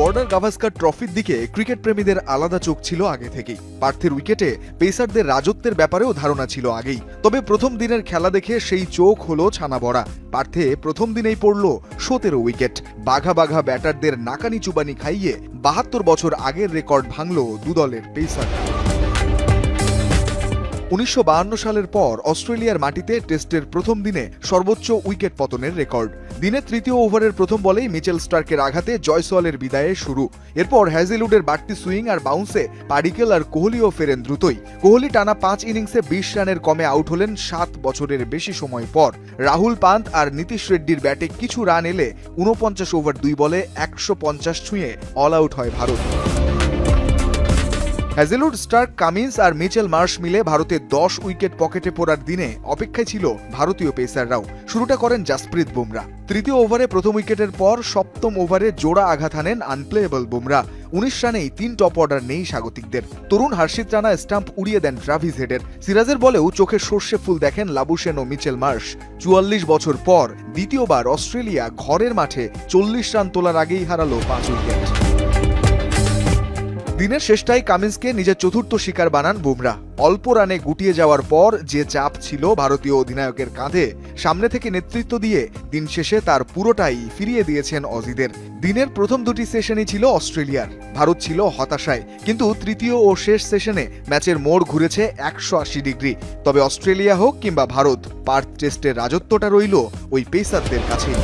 Border Gavaskar ট্রফির দিকে cricket প্রেমীদের আলাদা চোখ ছিল আগে থেকেই। পার্থের উইকেটে পেসারদের রাজত্বের ব্যাপারেও ধারণা ছিল আগেই। তবে প্রথম দিনের খেলা দেখে সেই চোখ হলো ছানা বড়া পার্থে প্রথম দিনেই পড়ল সতেরো উইকেট। বাঘা বাঘা ব্যাটারদের নাকানি চুবানি খাইয়ে বাহাত্তর বছর আগের রেকর্ড ভাঙল দুদলের পেসার উনিশশো সালের পর অস্ট্রেলিয়ার মাটিতে টেস্টের প্রথম দিনে সর্বোচ্চ উইকেট পতনের রেকর্ড। দিনে তৃতীয় ওভারের প্রথম বলেই মিচেল স্টার্কের আঘাতে জয়সওয়ালের বিদায়ে শুরু। এরপর হ্যাজেলউডের বাড়তি সুইং আর বাউন্সে পারিকেল আর কোহলিও ফেরেন দ্রুতই। কোহলি টানা পাঁচ ইনিংসে বিশ রানের কমে আউট হলেন সাত বছরের বেশি সময় পর। রাহুল পান্ত আর নীতিশ রেড্ডির ব্যাটে কিছু রান এলে উনপঞ্চাশ ওভার দুই বলে একশো পঞ্চাশ ছুঁয়ে অল আউট হয় ভারত। হ্যাজেলউড স্টার্ক কামিন্স আর মিচেল মার্শ মিলে ভারতের দশ উইকেট পকেটে পড়ার দিনে অপেক্ষায় ছিল ভারতীয় পেসাররাও। শুরুটা করেন জাসপ্রীত বুমরা। তৃতীয় ওভারে প্রথম উইকেটের পর সপ্তম ওভারে জোড়া আঘাত হানেন আনপ্লেয়েবল বুমরা। উনিশ রানেই তিন টপ অর্ডার নেই স্বাগতিকদের। তরুণ হার্ষিত রানা স্টাম্প উড়িয়ে দেন ট্রাভিস হেডের। সিরাজের বলেও চোখে সর্ষে ফুল দেখেন লাবুসেন ও মিচেল মার্শ। চুয়াল্লিশ বছর পর দ্বিতীয়বার অস্ট্রেলিয়া ঘরের মাঠে চল্লিশ রান তোলার আগেই হারালো পাঁচ উইকেট। দিনের শেষটায় কামিন্সকে নিজের চতুর্থ শিকার বানান বুমরা। অল্প রানে গুটিয়ে যাওয়ার পর যে চাপ ছিল ভারতীয় অধিনায়কের কাঁধে, সামনে থেকে নেতৃত্ব দিয়ে দিন শেষে তার পুরোটাই ফিরিয়ে দিয়েছেন অজিদের। দিনের প্রথম দুটি সেশনই ছিল অস্ট্রেলিয়ার। ভারত ছিল হতাশায়, কিন্তু তৃতীয় ও শেষ সেশনে ম্যাচের মোড় ঘুরেছে একশো আশি ডিগ্রি। তবে অস্ট্রেলিয়া হোক কিংবা ভারত, পার্থ টেস্টের রাজত্বটা রইল ওই পেসারদের কাছেই।